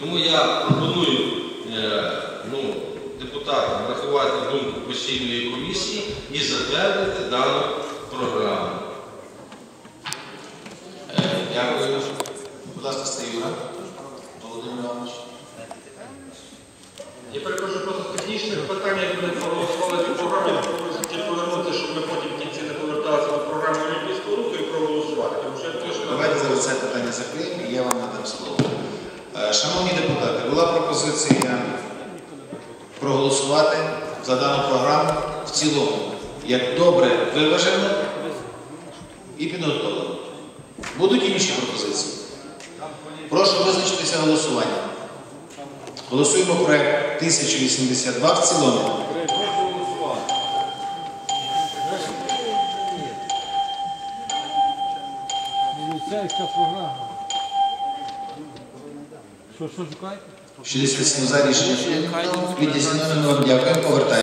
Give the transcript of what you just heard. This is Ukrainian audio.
Тому я пропоную е, ну, депутатам врахувати думку постійної комісії і затвердити дану програму. Е, Дякую. Будь ласка, Стаюра. Володимир Іванович. Я перепрошую, просто технічне питання, як ми проголосували цю програму, тільки повернути, щоб ми потім в кінці не поверталися до програми Олімпійського руху і проголосувати. Тому що я точно Давайте зараз це питання закриємо і я вам надам слово. Е, Шановні депутати, була пропозиція проголосувати за дану програму в цілому, як добре виважено і підготовлено. Будуть інші пропозиції. Прошу визначитися голосуванням. Голосуємо проект 1082 в цілому. Міліцейська програма. Що, що шукаєте? 67 за рішення. прийнято. Ми вам дякуємо. Повертаємо.